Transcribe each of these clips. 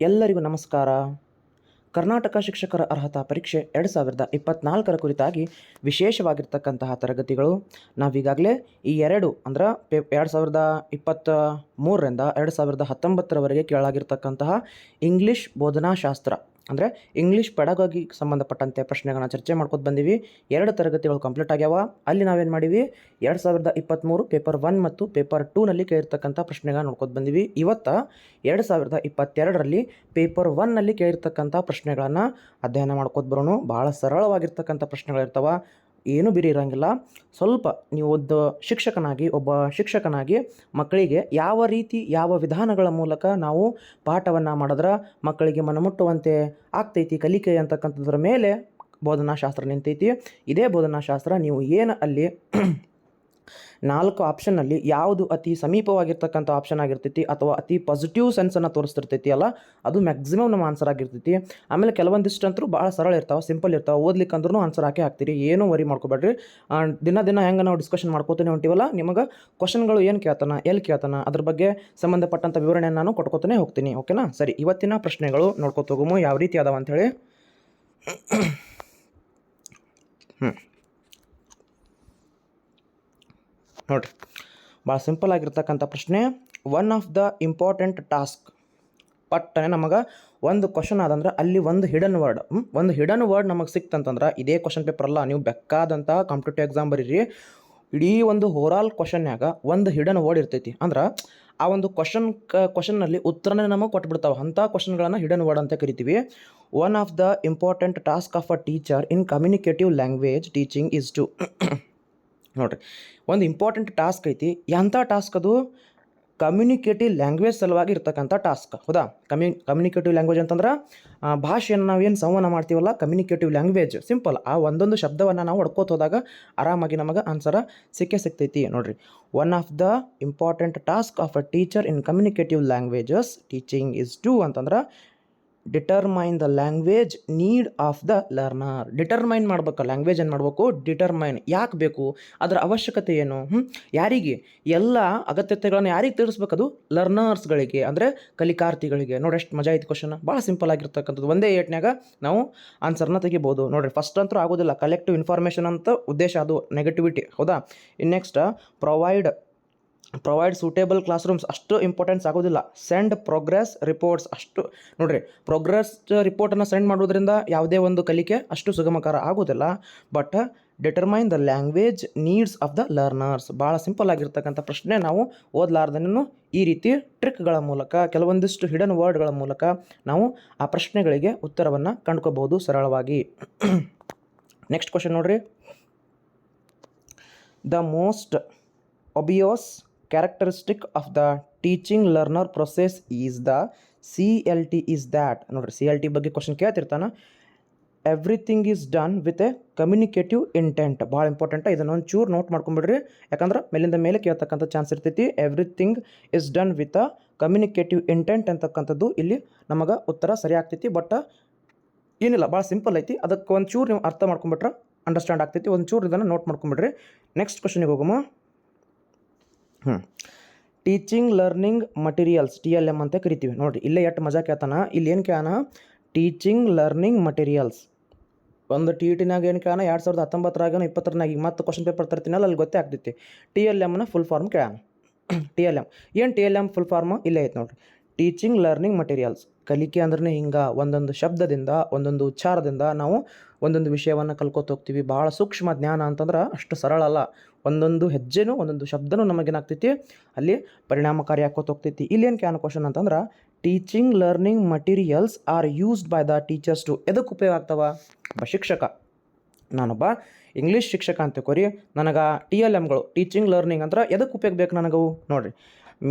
ಎಲ್ಲರಿಗೂ ನಮಸ್ಕಾರ. ಕರ್ನಾಟಕ ಶಿಕ್ಷಕರ ಅರ್ಹತಾ ಪರೀಕ್ಷೆ ಎರಡು ಸಾವಿರದ ಇಪ್ಪತ್ನಾಲ್ಕರ ಕುರಿತಾಗಿ ವಿಶೇಷವಾಗಿರ್ತಕ್ಕಂತಹ ತರಗತಿಗಳು. ನಾವೀಗಾಗಲೇ ಈ ಎರಡು ಅಂದ್ರೆ ಪೇ, ಎರಡು ಸಾವಿರದ ಇಪ್ಪತ್ತ ಮೂರರಿಂದ ಎರಡು ಸಾವಿರದ ಹತ್ತೊಂಬತ್ತರವರೆಗೆ ಕೇಳಾಗಿರ್ತಕ್ಕಂತಹ ಇಂಗ್ಲೀಷ್ ಬೋಧನಾಶಾಸ್ತ್ರ ಅಂದರೆ ಇಂಗ್ಲೀಷ್ ಪಡಗಾಗಿ ಸಂಬಂಧಪಟ್ಟಂತೆ ಪ್ರಶ್ನೆಗಳನ್ನ ಚರ್ಚೆ ಮಾಡ್ಕೊತ ಬಂದೀವಿ. ಎರಡು ತರಗತಿಗಳು ಕಂಪ್ಲೀಟ್ ಆಗ್ಯಾವ. ಅಲ್ಲಿ ನಾವೇನು ಮಾಡೀವಿ? ಎರಡು ಸಾವಿರದ ಇಪ್ಪತ್ತ್ಮೂರು ಪೇಪರ್ ಒನ್ ಮತ್ತು ಪೇಪರ್ ಟೂನಲ್ಲಿ ಕೇಳಿರ್ತಕ್ಕಂಥ ಪ್ರಶ್ನೆಗಳನ್ನ ನೋಡ್ಕೊತ ಬಂದೀವಿ. ಇವತ್ತು ಎರಡು ಸಾವಿರದ ಇಪ್ಪತ್ತೆರಡರಲ್ಲಿ ಪೇಪರ್ ಒನ್ನಲ್ಲಿ ಕೇಳಿರ್ತಕ್ಕಂಥ ಪ್ರಶ್ನೆಗಳನ್ನು ಅಧ್ಯಯನ ಮಾಡ್ಕೊತ ಬರೋಣ ಭಾಳ ಸರಳವಾಗಿರ್ತಕ್ಕಂಥ ಪ್ರಶ್ನೆಗಳಿರ್ತಾವ. ಏನೂ ಬಿರಿ ಇರೋಂಗಿಲ್ಲ. ಸ್ವಲ್ಪ ನೀವು ಒಬ್ಬ ಶಿಕ್ಷಕನಾಗಿ ಒಬ್ಬ ಶಿಕ್ಷಕನಾಗಿ ಮಕ್ಕಳಿಗೆ ಯಾವ ರೀತಿ, ಯಾವ ವಿಧಾನಗಳ ಮೂಲಕ ನಾವು ಪಾಠವನ್ನು ಮಾಡಿದ್ರೆ ಮಕ್ಕಳಿಗೆ ಮನಮುಟ್ಟುವಂತೆ ಆಗ್ತೈತಿ, ಕಲಿಕೆ ಅಂತಕ್ಕಂಥದ್ರ ಮೇಲೆ ಬೋಧನಾಶಾಸ್ತ್ರ ನಿಂತೈತಿ. ಇದೇ ಬೋಧನಾಶಾಸ್ತ್ರ ನೀವು ಏನು ಅಲ್ಲಿ ನಾಲ್ಕು ಆಪ್ಷನ್ನಲ್ಲಿ ಯಾವುದು ಅತಿ ಸಮೀಪವಾಗಿರ್ತಕ್ಕಂಥ ಆಪ್ಷನ್ ಆಗಿರ್ತೈತಿ ಅಥವಾ ಅತಿ ಪಾಸಿಟಿವ್ ಸೆನ್ಸನ್ನು ತೋರಿಸ್ತಿರ್ತೈತಿ ಅಲ್ಲ, ಅದು ಮ್ಯಾಕ್ಸಿಮಮ್ ನಮ್ಮ ಆನ್ಸರ್ ಆಗಿರ್ತೈತಿ. ಆಮೇಲೆ ಕೆಲವೊಂದಿಷ್ಟು ಅಂತೂ ಭಾಳ ಸರಳ ಇರ್ತಾವೆ ಸಿಂಪಲ್ ಇರ್ತಾವೆ ಓದ್ಲಿಕ್ಕೆ ಅಂದ್ರೂ ಆನ್ಸರ್ ಹಾಕಿ ಹಾಕ್ತೀರಿ. ಏನೂ ವರಿ ಮಾಡ್ಕೋಬೇಡ್ರಿ. ದಿನ ದಿನ ಹೆಂಗೆ ನಾವು ಡಿಸ್ಕಷನ್ ಮಾಡ್ಕೋತೀನಿ ಹೊಂಟಿವಲ್ಲ, ನಿಮಗೆ ಕ್ವಶನ್ಗಳು ಏನು ಕೇಳ್ತಾನ ಎಲ್ಲಿ ಕೇಳ್ತಾನ, ಅದ್ರ ಬಗ್ಗೆ ಸಂಬಂಧಪಟ್ಟಂಥ ವಿವರಣೆಯನ್ನು ನಾನು ಕೊಟ್ಕೋತಾನೆ ಹೋಗ್ತೀನಿ ಓಕೆನಾ ಸರಿ, ಇವತ್ತಿನ ಪ್ರಶ್ನೆಗಳು ನೋಡ್ಕೋತೋಗಮು ಯಾವ ರೀತಿ ಅದಾವ ಅಂಥೇಳಿ ನೋಡಿರಿ. ಭಾಳ ಸಿಂಪಲ್ ಆಗಿರ್ತಕ್ಕಂಥ ಪ್ರಶ್ನೆ. One of the important task ಪಟ್ಟನೆ ನಮಗೆ ಒಂದು ಕ್ವಶನ್ ಆದಂದ್ರೆ ಅಲ್ಲಿ ಒಂದು ಹಿಡನ್ ವರ್ಡ್ ಒಂದು ಹಿಡನ್ ವರ್ಡ್ ನಮಗೆ ಸಿಕ್ತಂತಂದ್ರೆ ಇದೇ ಕ್ವಶನ್ ಪೇಪರ್ ಅಲ್ಲ, ನೀವು ಬೇಕಾದಂಥ ಕಾಂಪಿಟೇಟಿವ್ ಎಕ್ಸಾಮ್ ಬರೀರಿ. ಇಡೀ ಒಂದು ಓವರಾಲ್ ಕ್ವಶನ್ಯಾಗ ಒಂದು ಹಿಡನ್ ವರ್ಡ್ ಇರ್ತೈತಿ. ಅಂದ್ರೆ ಆ ಒಂದು ಕ್ವಶನ್ ಕ ಕ್ವಶನ್ನಲ್ಲಿ ಉತ್ತರನೇ ನಮಗೆ ಕೊಟ್ಬಿಡ್ತಾವೆ. ಅಂಥ ಕ್ವಶನ್ಗಳನ್ನು ಹಿಡನ್ ವರ್ಡ್ ಅಂತ ಕರಿತೀವಿ. One of the important task of a teacher in communicative language teaching is to ನೋಡಿರಿ, ಒಂದು ಇಂಪಾರ್ಟೆಂಟ್ ಟಾಸ್ಕ್ ಐತಿ. ಎಂಥ ಟಾಸ್ಕ್ ಅದು? ಕಮ್ಯುನಿಕೇಟಿವ್ ಲ್ಯಾಂಗ್ವೇಜ್ ಸಲುವಾಗಿ ಇರ್ತಕ್ಕಂಥ ಟಾಸ್ಕ್ ಹೌದಾ? ಕಮ್ಯು ಕಮ್ಯುನಿಕೇಟಿವ್ ಲ್ಯಾಂಗ್ವೇಜ್ ಅಂತಂದ್ರೆ ಭಾಷೆಯನ್ನು ನಾವೇನು ಸಂವಹನ ಮಾಡ್ತೀವಲ್ಲ? ಕಮ್ಯುನಿಕೇಟಿವ್ ಲ್ಯಾಂಗ್ವೇಜ್ ಸಿಂಪಲ್ ಆ ಒಂದೊಂದು ಶಬ್ದವನ್ನು ನಾವು ಹೊಡ್ಕೋತ ಹೋದಾಗ ಆರಾಮಾಗಿ ನಮಗೆ ಆನ್ಸರ ಸಿಕ್ಕೇ ಸಿಗ್ತೈತಿ ನೋಡ್ರಿ one of the important task of a teacher in communicative languages teaching is to ಅಂತಂದ್ರೆ determine the language need of the learner determine ಮಾಡ್ಬೇಕು. ಲ್ಯಾಂಗ್ವೇಜ್ ಏನು ಮಾಡಬೇಕು? ಡಿಟರ್ಮೈನ್ ಯಾಕೆ ಬೇಕು? ಅದರ ಅವಶ್ಯಕತೆ ಏನು? ಯಾರಿಗೆ? ಎಲ್ಲ ಅಗತ್ಯತೆಗಳನ್ನು ಯಾರಿಗೆ ತಿಳಿಸ್ಬೇಕದು ಲರ್ನರ್ಸ್ಗಳಿಗೆ ಅಂದರೆ ಕಲಿಕಾರ್ಥಿಗಳಿಗೆ ನೋಡಿ ಎಷ್ಟು ಮಜಾ ಐತಿ ಕ್ವಶನ್ ಭಾಳ ಸಿಂಪಲ್ ಆಗಿರ್ತಕ್ಕಂಥದ್ದು. ಒಂದೇ ಏಟ್ನಾಗ ನಾವು ಆನ್ಸರ್ನ ತೆಗಿಬೋದು. ನೋಡಿರಿ ಫಸ್ಟ್ ಅಂತೂ ಆಗೋದಿಲ್ಲ. ಕಲೆಕ್ಟಿವ್ ಇನ್ಫಾರ್ಮೇಷನ್ ಅಂತ ಉದ್ದೇಶ ಅದು. ನೆಗೆಟಿವಿಟಿ ಹೌದಾ? ಇನ್ನು next provide provide suitable classrooms ಅಷ್ಟು ಇಂಪಾರ್ಟೆನ್ಸ್ ಆಗೋದಿಲ್ಲ. ಸೆಂಡ್ ಪ್ರೋಗ್ರೆಸ್ ರಿಪೋರ್ಟ್ಸ್ ಅಷ್ಟು, ನೋಡಿರಿ ಪ್ರೋಗ್ರೆಸ್ ರಿಪೋರ್ಟನ್ನು ಸೆಂಡ್ ಮಾಡೋದ್ರಿಂದ ಯಾವುದೇ ಒಂದು ಕಲಿಕೆ ಅಷ್ಟು ಸುಗಮಕರ ಆಗೋದಿಲ್ಲ. But determine the language needs of the learners ಭಾಳ ಸಿಂಪಲ್ ಆಗಿರ್ತಕ್ಕಂಥ ಪ್ರಶ್ನೆ ನಾವು ಓದಲಾರ್ದನೂ ಈ ರೀತಿ ಟ್ರಿಕ್ಗಳ ಮೂಲಕ, ಕೆಲವೊಂದಿಷ್ಟು ಹಿಡನ್ ವರ್ಡ್ಗಳ ಮೂಲಕ ನಾವು ಆ ಪ್ರಶ್ನೆಗಳಿಗೆ ಉತ್ತರವನ್ನು ಕಂಡ್ಕೋಬಹುದು ಸರಳವಾಗಿ. ನೆಕ್ಸ್ಟ್ ಕ್ವಶನ್ ನೋಡ್ರಿ. The most obvious characteristic of the teaching learner process is the C L T is that ನೋಡ್ರಿ ಸಿ ಎಲ್ ಟಿ ಬಗ್ಗೆ question ಕೇಳ್ತಿರ್ತಾನೆ. Everything is done with a communicative intent ಭಾಳ ಇಂಪಾರ್ಟೆಂಟ್ ಇದನ್ನು ಒಂದು ಚೂರು ನೋಟ್ ಮಾಡ್ಕೊಂಬಿಡ್ರಿ. ಯಾಕಂದ್ರೆ ಮೇಲಿಂದ ಮೇಲೆ ಕೇಳ್ತಕ್ಕಂಥ ಚಾನ್ಸ್ ಇರ್ತೈತಿ. Everything is done with a communicative intent ಅಂತಕ್ಕಂಥದ್ದು ಇಲ್ಲಿ ನಮಗೆ ಉತ್ತರ ಸರಿ ಆಗ್ತೈತಿ ಬಟ್ ಏನಿಲ್ಲ ಭಾಳ ಸಿಂಪಲ್ ಐತಿ. ಅದಕ್ಕೆ ಒಂದು ಚೂರು ನೀವು ಅರ್ಥ ಮಾಡ್ಕೊಂಬಿಟ್ರೆ ಅಂಡರ್ಸ್ಟ್ಯಾಂಡ್ ಆಗ್ತೈತಿ. ಒಂದು ಚೂರು ಇದನ್ನು ನೋಟ್ ಮಾಡ್ಕೊಂಬಿಡ್ರಿ. ನೆಕ್ಸ್ಟ್ ಕ್ವಶನಿಗೆ ಹೋಗಮ್ಮ ಹ್ಞೂ teaching learning materials T L M ಅಂತ ಕರಿತೀವಿ. ನೋಡಿರಿ, ಇಲ್ಲೇ ಎಷ್ಟು ಮಜಾ ಕೇಳ್ತಾನ? ಇಲ್ಲಿ ಏನು ಕೇಳಾನ ಟೀಚಿಂಗ್ ಲರ್ನಿಂಗ್ ಮಟೀರಿಯಲ್ಸ್ ಒಂದು ಟಿ ಟಿನಾಗ ಏನು ಕೇಳೋಣ ಎರಡು ಸಾವಿರದ ಹತ್ತೊಂಬತ್ತರಾಗ ಇಪ್ಪತ್ತರನಾಗ ಈಗ ಮತ್ತೆ ಕ್ವಶನ್ ಪೇಪರ್ ತರ್ತೀನಲ್ಲ, ಅಲ್ಲಿ ಗೊತ್ತೇ ಆಗ್ತೈತಿ. ಟಿ ಎಲ್ ಎಮ್ನ ಫುಲ್ ಫಾರ್ಮ್ ಕೇಳೋಣ ಟಿ ಎಲ್ ಎಂ ಏನು T L M full form ಇಲ್ಲೇ ಐತೆ ನೋಡಿರಿ. ಟೀಚಿಂಗ್ ಲರ್ನಿಂಗ್ ಮಟೀರಿಯಲ್ಸ್ ಕಲಿಕೆ ಅಂದ್ರೆ ಹಿಂಗೆ ಒಂದೊಂದು ಶಬ್ದದಿಂದ, ಒಂದೊಂದು ಉಚ್ಚಾರದಿಂದ ನಾವು ಒಂದೊಂದು ವಿಷಯವನ್ನು ಕಲ್ಕೋತ ಹೋಗ್ತೀವಿ. ಭಾಳ ಸೂಕ್ಷ್ಮ ಜ್ಞಾನ ಅಂತಂದ್ರೆ ಅಷ್ಟು ಸರಳ ಅಲ್ಲ. ಒಂದೊಂದು ಹೆಜ್ಜೆನೂ, ಒಂದೊಂದು ಶಬ್ದನೂ ನಮಗೇನಾಗ್ತೈತಿ ಅಲ್ಲಿ ಪರಿಣಾಮಕಾರಿ ಹಾಕೋತ ಹೋಗ್ತೈತಿ. ಇಲ್ಲೇನು ಕ್ಯಾನ್ ಕ್ವಶನ್ ಅಂತಂದ್ರೆ teaching learning materials are used by the teachers to ಎದಕ್ಕೆ ಉಪಯೋಗ ಆಗ್ತವ? ಒಬ್ಬ ಶಿಕ್ಷಕ. ನಾನೊಬ್ಬ ಇಂಗ್ಲೀಷ್ ಶಿಕ್ಷಕ ಅಂತ ಕೋರಿ ನನಗೆ ಟಿ ಎಲ್ ಎಮ್ಗಳು ಟೀಚಿಂಗ್ ಲರ್ನಿಂಗ್ ಅಂದ್ರೆ ಎದಕ್ಕೆ ಉಪಯೋಗ ಬೇಕು ನನಗವು? ನೋಡಿರಿ.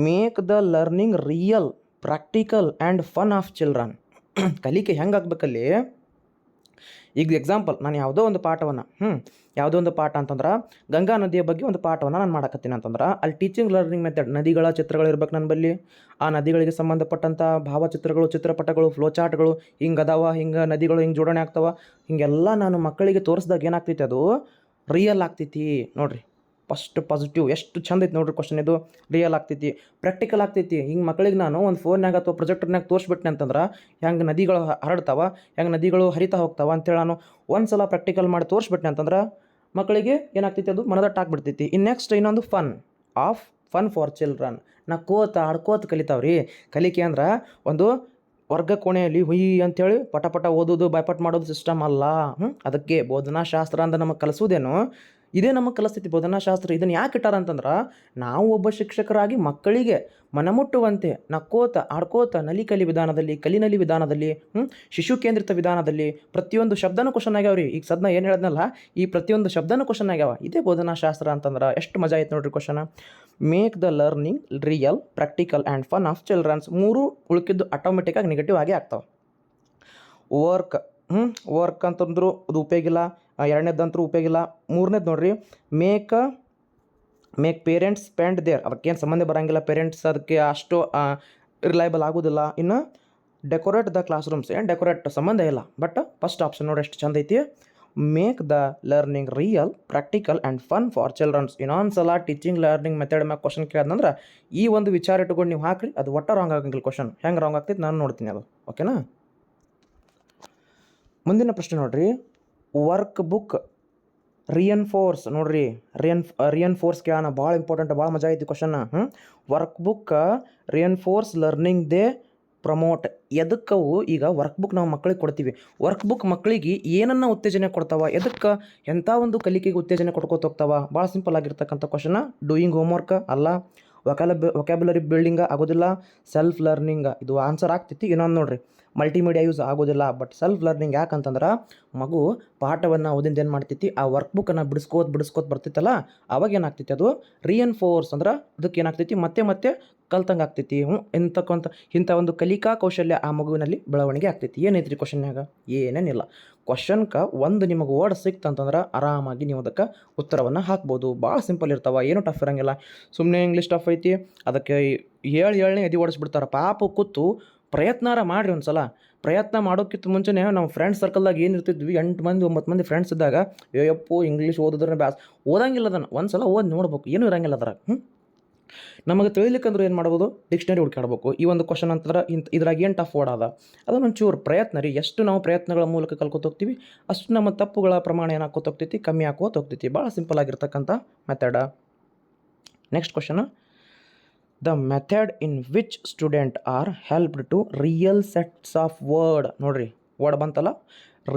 Make the learning real practical and fun of children ಕಲಿಕೆ ಹೆಂಗೆ ಆಗ್ಬೇಕಲ್ಲಿ? ಈಗ ಎಕ್ಸಾಂಪಲ್ ನಾನು ಯಾವುದೋ ಒಂದು ಪಾಠವನ್ನು ಹ್ಞೂ ಯಾವುದೋ ಒಂದು ಪಾಠ ಅಂತಂದ್ರೆ ಗಂಗಾ ನದಿಯ ಬಗ್ಗೆ ಒಂದು ಪಾಠವನ್ನು ನಾನು ಮಾಡಕತ್ತೀನಿ ಅಂತಂದ್ರೆ, ಅಲ್ಲಿ ಟೀಚಿಂಗ್ ಲರ್ನಿಂಗ್ ಮೆಥಡ್ ನದಿಗಳ ಚಿತ್ರಗಳು ಇರ್ಬೇಕು ನನ್ನ ಬಲ್ಲಿ. ಆ ನದಿಗಳಿಗೆ ಸಂಬಂಧಪಟ್ಟಂಥ ಭಾವಚಿತ್ರಗಳು, ಚಿತ್ರಪಟಗಳು ಫ್ಲೋಚಾರ್ಟ್ಗಳು ಹಿಂಗೆ ಅದಾವ, ಹಿಂಗೆ ನದಿಗಳು ಹಿಂಗೆ ಜೋಡಣೆ ಆಗ್ತಾವ, ಹಿಂಗೆಲ್ಲ ನಾನು ಮಕ್ಕಳಿಗೆ ತೋರಿಸ್ದಾಗ ಏನಾಗ್ತೈತಿ ಅದು? ರಿಯಲ್ ಆಗ್ತೈತಿ, ನೋಡ್ರಿ. ಫಸ್ಟ್ ಪಾಸಿಟಿವ್, ಎಷ್ಟು ಚಂದ ಐತಿ ನೋಡ್ರಿ ಕ್ವಶನ್ ಇದು. ರಿಯಲ್ ಆಗ್ತೈತಿ ಪ್ರಾಕ್ಟಿಕಲ್ ಆಗ್ತೈತಿ. ಹಿಂಗೆ ಮಕ್ಳಿಗೆ ನಾನು ಒಂದು ಫೋನ್ಯಾಗ ಅಥವಾ ಪ್ರೊಜೆಕ್ಟರ್ನಾಗ ತೋರಿಸ್ಬಿಟ್ನೆ ಅಂತಂದ್ರೆ, ಹೆಂಗೆ ನದಿಗಳು ಹರಡ್ತಾವೆ, ಹೆಂಗೆ ನದಿಗಳು ಹರಿತಾ ಹೋಗ್ತಾವ ಅಂತೇಳಿ ನಾನು ಒಂದು ಸಲ ಪ್ರಾಕ್ಟಿಕಲ್ ಮಾಡಿ ತೋರಿಸ್ಬಿಟ್ನೆ ಅಂತಂದ್ರೆ ಮಕ್ಕಳಿಗೆ ಏನಾಗ್ತೈತಿ ಅದು ಮನದಟ್ಟ ಆಗ್ಬಿಡ್ತೈತಿ. ಇನ್ನು ನೆಕ್ಸ್ಟ್ ಇನ್ನೊಂದು fun of fun for children ನಾ ಕೋತ ಆಡ್ಕೋತ ಕಲಿತಾವ್ರಿ. ಕಲಿಕೆ ಅಂದ್ರೆ ಒಂದು ವರ್ಗ ಕೋಣೆಯಲ್ಲಿ ಹುಯಿ ಅಂತೇಳಿ ಪಟ ಪಟ ಓದೋದು ಬೈಪಟ್ ಮಾಡೋದು ಸಿಸ್ಟಮ್ ಅಲ್ಲ. ಹ್ಞೂ ಅದಕ್ಕೆ ಬೋಧನಾಶಾಸ್ತ್ರ ಅಂತ ನಮಗೆ ಕಲಿಸೋದೇನು ಇದೇ ನಮ್ಮ ಕಲಿಸ್ತೈತಿ ಬೋಧನಾಶಾಸ್ತ್ರ ಇದನ್ನು ಯಾಕೆ ಇಟ್ಟಾರ ಅಂತಂದ್ರೆ, ನಾವು ಒಬ್ಬ ಶಿಕ್ಷಕರಾಗಿ ಮಕ್ಕಳಿಗೆ ಮನಮುಟ್ಟುವಂತೆ ನಕ್ಕೋತ, ಆಡ್ಕೋತ ನಲಿ ಕಲಿ ವಿಧಾನದಲ್ಲಿ, ಕಲಿನಲಿ ವಿಧಾನದಲ್ಲಿ ಶಿಶು ಕೇಂದ್ರಿತ ವಿಧಾನದಲ್ಲಿ ಪ್ರತಿಯೊಂದು ಶಬ್ದನೂ ಕ್ವಶನ್ ರೀ ಈಗ ಸದ್ನ ಏನು ಹೇಳಿದ್ನಲ್ಲ, ಈ ಪ್ರತಿಯೊಂದು ಶಬ್ದನೂ ಕ್ವಶನ್ ಆಗ್ಯಾವ. ಇದೇ ಬೋಧನಾಶಾಸ್ತ್ರ ಅಂತಂದ್ರೆ ಎಷ್ಟು ಮಜಾ ಆಯ್ತು ನೋಡ್ರಿ ಕ್ವಶನ make the learning real practical and fun of childrens ಮೂರು ಉಳ್ಕಿದ್ದು ಆಟೋಮೆಟಿಕ್ಕಾಗಿ ನೆಗೆಟಿವ್ ಆಗಿ ಆಗ್ತಾವೆ. ವರ್ಕ್ ಹ್ಞೂ ವರ್ಕ್ ಅಂತಂದ್ರು ಅದು ಉಪಯೋಗಿಲ್ಲ ಎರಡನೇದಂತರೂ ಉಪಯೋಗಿಲ್ಲ ಮೂರನೇದು ನೋಡ್ರಿ make make parents spend their ಅದಕ್ಕೇನು ಸಂಬಂಧ ಬರಂಗಿಲ್ಲ ಪೇರೆಂಟ್ಸ್ ಅದಕ್ಕೆ ಅಷ್ಟು ರಿಲಯಬಲ್ ಆಗೋದಿಲ್ಲ. ಇನ್ನು ಡೆಕೋರೇಟ್ ದ ಕ್ಲಾಸ್ ರೂಮ್ಸ್ ಏನು ಡೆಕೋರೇಟ್ ಸಂಬಂಧ ಇಲ್ಲ. ಬಟ್ ಫಸ್ಟ್ ಆಪ್ಷನ್ ನೋಡಿ ಎಷ್ಟು ಚಂದ ಐತಿ. Make the learning real practical and fun for childrens ಇನ್ನೊಂದು ಸಲ ಟೀಚಿಂಗ್ ಲರ್ನಿಂಗ್ ಮೆಥಡ್ ಮ್ಯಾಗ ಕ್ವಶನ್ ಕೇಳೋದಂದ್ರೆ ಈ ಒಂದು ವಿಚಾರ ಇಟ್ಕೊಂಡು ನೀವು ಹಾಕ್ರಿ, ಅದು ಒಟ್ಟ ರಾಂಗ್ ಆಗಂಗಿಲ್ಲ ಕ್ವಶನ್ ಹೆಂಗೆ ರಾಂಗ್ ಆಗ್ತೈತೆ ನಾನು ನೋಡ್ತೀನಿ ಅದು. ಓಕೆನಾ ಮುಂದಿನ ಪ್ರಶ್ನೆ ನೋಡ್ರಿ. ವರ್ಕ್ ಬುಕ್ ರಿಯನ್ಫೋರ್ಸ್ ನೋಡ್ರಿ ರಿಯನ್ ರಿಯನ್ಫೋರ್ಸ್ ಕೇಳೋಣ ಭಾಳ ಇಂಪಾರ್ಟೆಂಟ್ ಭಾಳ ಮಜಾ ಐತಿ question workbook reinforce learning they promote ಎದಕ್ಕವು ಈಗ ವರ್ಕ್ ಬುಕ್ ನಾವು ಮಕ್ಕಳಿಗೆ ಕೊಡ್ತೀವಿ. ವರ್ಕ್ ಬುಕ್ ಮಕ್ಕಳಿಗೆ ಏನನ್ನ ಉತ್ತೇಜನ ಕೊಡ್ತಾವ? ಎದಕ್ಕೆ ಎಂಥ ಒಂದು ಕಲಿಕೆಗೆ ಉತ್ತೇಜನ ಕೊಡ್ಕೋತ ಹೋಗ್ತಾವ? ಭಾಳ ಸಿಂಪಲ್ ಆಗಿರ್ತಕ್ಕಂಥ ಕ್ವಶನ ಡೂಯಿಂಗ್ ಹೋಮ್ವರ್ಕ್ ಅಲ್ಲ. ವೊಕ್ಯಾಲಬ್ ವೊಕ್ಯಾಬುಲರಿ ಬಿಲ್ಡಿಂಗ ಆಗೋದಿಲ್ಲ ಸೆಲ್ಫ್ ಲರ್ನಿಂಗ್ ಇದು ಆನ್ಸರ್ ಆಗ್ತೈತಿ. ಇನ್ನೊಂದು ನೋಡ್ರಿ ಮಲ್ಟಿಮೀಡಿಯಾ ಯೂಸ್ ಆಗೋದಿಲ್ಲ ಬಟ್ ಸೆಲ್ಫ್ ಲರ್ನಿಂಗ್ ಯಾಕಂತಂದ್ರೆ, ಮಗು ಪಾಠವನ್ನು ಓದಿಂದ ಏನು ಮಾಡ್ತೈತಿ, ಆ ವರ್ಕ್ ಬುಕ್ಕನ್ನು ಬಿಡಿಸ್ಕೋತ ಬಿಡಿಸ್ಕೋತ ಬರ್ತಿತ್ತಲ್ಲ ಅವಾಗ ಏನಾಗ್ತೈತಿ ಅದು? ರಿಯನ್ಫೋರ್ಸ್ ಅಂದ್ರೆ ಅದಕ್ಕೆ ಏನಾಗ್ತೈತಿ? ಮತ್ತೆ ಮತ್ತೆ ಕಲ್ತಂಗೆ ಆಗ್ತೈತಿ. ಹ್ಞೂ ಇಂಥ ಒಂದು ಕಲಿಕಾ ಕೌಶಲ್ಯ ಆ ಮಗುವಿನಲ್ಲಿ ಬೆಳವಣಿಗೆ ಆಗ್ತೈತಿ. ಏನೈತ್ರಿ ಕ್ವಶನ್ಯಾಗ ಏನೇನಿಲ್ಲ. ಕ್ವಶನ್ಕ ಒಂದು ನಿಮಗೆ ವರ್ಡ್ ಸಿಕ್ತಂತಂದ್ರೆ ಆರಾಮಾಗಿ ನೀವು ಅದಕ್ಕೆ ಉತ್ತರವನ್ನು ಹಾಕ್ಬೋದು. ಭಾಳ ಸಿಂಪಲ್ ಇರ್ತಾವ, ಏನು ಟಫ್ ಇರೋಂಗಿಲ್ಲ. ಸುಮ್ಮನೆ ಇಂಗ್ಲೀಷ್ ಟಫ್ ಐತಿ, ಅದಕ್ಕೆ ಏಳು ಏಳನೇ ಎದಿ ಓಡಿಸ್ಬಿಡ್ತಾರೆ. ಪಾಪ ಕೂತು ಪ್ರಯತ್ನಾರ ಮಾಡಿರಿ ಒಂದು ಸಲ ಪ್ರಯತ್ನ ಮಾಡೋಕ್ಕಿಂತ ಮುಂಚೆನೇ ನಾವು ಫ್ರೆಂಡ್ಸ್ ಸರ್ಕಲ್ದಾಗ ಏನು ಇರ್ತಿದ್ವಿ, ಎಂಟು ಮಂದಿ, ಒಂಬತ್ತು ಮಂದಿ ಫ್ರೆಂಡ್ಸ್ ಇದ್ದಾಗ ಅಯ್ಯಪ್ಪು ಇಂಗ್ಲೀಷ್ ಓದಿದ್ರೆ ಬ್ಯಾಸ್. ಓದಂಗಿಲ್ಲ ಅದನ್ನು. ಒಂದು ಸಲ ಓದಿ ನೋಡ್ಬೇಕು. ಏನೂ ಇರಂಗಿಲ್ಲ ಅದರ ಹ್ಞೂ ನಮಗೆ ತಿಳಿಲಿಕ್ಕಂದ್ರೆ ಏನು ಮಾಡ್ಬೋದು? ಡಿಕ್ಷನರಿ ಹುಡ್ಕಾಡ್ಬೇಕು ಈ ಒಂದು ಕ್ವಶನ್ ಅಂತಂದ್ರೆ ಇಂಥ ಇದ್ರಾಗ ಏನು ಟಫ್ ವರ್ಡ್ ಅದ? ಅದನ್ನೊಂಚೂರು ಪ್ರಯತ್ನ ರೀ ಎಷ್ಟು ನಾವು ಪ್ರಯತ್ನಗಳ ಮೂಲಕ ಕಲ್ಕೋತ ಹೋಗ್ತೀವಿ, ಅಷ್ಟು ನಮ್ಮ ತಪ್ಪುಗಳ ಪ್ರಮಾಣ ಏನಾಕೋತ ಹೋಗ್ತೈತಿ, ಕಮ್ಮಿ ಆಕೋತ ಹೋಗ್ತೈತಿ. ಭಾಳ ಸಿಂಪಲ್ ಆಗಿರ್ತಕ್ಕಂಥ ಮೆಥಡ next question the method in which student are helped to real sets of word ನೋಡ್ರಿ ವರ್ಡ್ ಬಂತಲ್ಲ?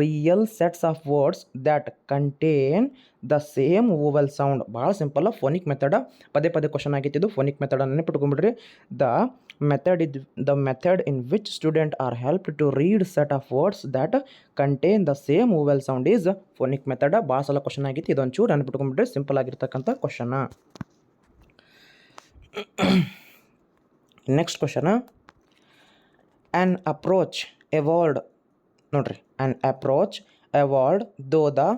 Real sets of words that contain the same vowel sound ಭಾಳ ಸಿಂಪಲ್ ಫೋನಿಕ್ ಮೆಥಡ ಪದೇ ಪದೇ ಕ್ವಶನ್ ಆಗಿತ್ತು phonic method ನೆನಪಿಟ್ಕೊಂಬಿಡ್ರಿ the method is the method in which student are help to read set of words that contain the same vowel sound is phonic ಮೆಥಡ ಭಾಳ ಸಲ question ಆಗಿತ್ತು. ಇದೊಂಚೂರು ಚೂರು ನೆನಪಿಟ್ಕೊಂಡ್ಬಿಟ್ರಿ ಸಿಂಪಲ್ ಆಗಿರ್ತಕ್ಕಂಥ ಕ್ವಶನ ನೆಕ್ಸ್ಟ್ ಕ್ವಶನ ಆ್ಯನ್ ಅಪ್ರೋಚ್ ಎವಾರ್ಡ್ ನೋಡ್ರಿ. An approach evolved though the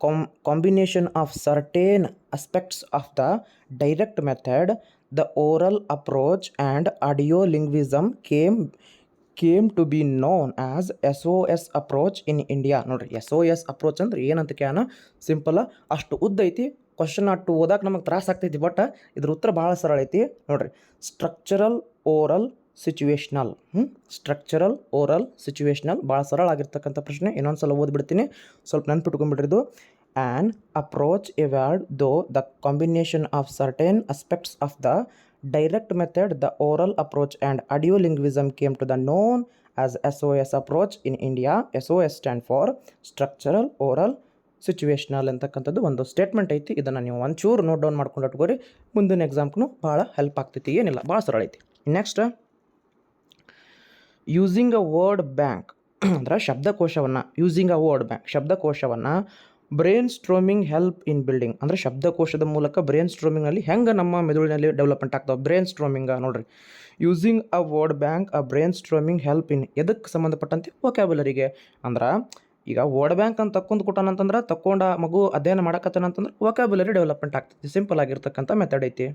com combination of certain aspects of the direct method the oral approach and audio linguism came came to be known as SOS approach in India ನೋಡಿರಿ S O S approach ಅಂದ್ರೆ ಏನಂತ ಕೇಳೋಣ simple ಅಷ್ಟು ಉದ್ದ ಐತಿ question ಅಟ್ಟು ಓದಕ್ಕೆ ನಮಗೆ ತ್ರಾಸ ಆಗ್ತೈತಿ ಬಟ್ ಇದ್ರ ಉತ್ತರ ಭಾಳ ಸರಳ ಐತಿ ನೋಡಿರಿ structural oral situational structural oral situational ಭಾಳ ಸರಳ ಆಗಿರ್ತಕ್ಕಂಥ ಪ್ರಶ್ನೆ. ಇನ್ನೊಂದು ಸಲ ಓದ್ಬಿಡ್ತೀನಿ. ಸ್ವಲ್ಪ ನೆನ್ಪಿಟ್ಕೊಂಡ್ಬಿಡ್ರಿ ಇದು. An approach evolved though the combination of certain aspects of the direct method the oral approach and the linguism came to the known as S O S approach in India S O S stand for structural oral situational ಅಂತಕ್ಕಂಥದ್ದು ಒಂದು statement ಐತಿ. ಇದನ್ನು ನೀವು ಒಂಚೂರು note down ಮಾಡ್ಕೊಂಡು ಇಟ್ಕೋರಿ. ಮುಂದಿನ ಎಕ್ಸಾಮ್ಗೂ ಭಾಳ help ಆಗ್ತೈತಿ. ಏನಿಲ್ಲ ಭಾಳ ಸರಳ ಐತಿ. Next using a word bank ಅಂದ್ರೆ ಶಬ್ದಕೋಶವನ್ನು ಯೂಸಿಂಗ್ ಅ ವರ್ಡ್ ಬ್ಯಾಂಕ್ ಶಬ್ದಕೋಶವನ್ನು brainstorming help in building ಅಂದರೆ ಶಬ್ದಕೋಶದ ಮೂಲಕ ಬ್ರೈನ್ ಸ್ಟ್ರೋಮಿಂಗ್ನಲ್ಲಿ ಹೆಂಗೆ ನಮ್ಮ ಮೆದುಳಿನಲ್ಲಿ ಡೆವಲಪ್ಮೆಂಟ್ ಆಗ್ತಾವೆ ಬ್ರೈನ್ ಸ್ಟ್ರೋಮಿಂಗ ನೋಡ್ರಿ. Using a word bank a brainstorming help in ಎದಕ್ಕೆ ಸಂಬಂಧಪಟ್ಟಂತೆ ವೊಕ್ಯಾಬುಲರಿಗೆ ಅಂದ್ರೆ ಈಗ ವರ್ಡ್ ಬ್ಯಾಂಕ್ ಅಂತ ತಕ್ಕೊಂಡು ಕೊಟ್ಟಾನಂತಂದ್ರೆ ತಕ್ಕೊಂಡ ಮಗು ಅಧ್ಯಯನ ಮಾಡಕತ್ತಾನಂತಂದ್ರೆ ವೊಕ್ಯಾಬುಲರಿ ಡೆವಲಪ್ಮೆಂಟ್ ಆಗ್ತೈತಿ ಸಿಂಪಲ್ ಆಗಿರ್ತಕ್ಕಂಥ ಮೆಥಡ್ ಐತಿ.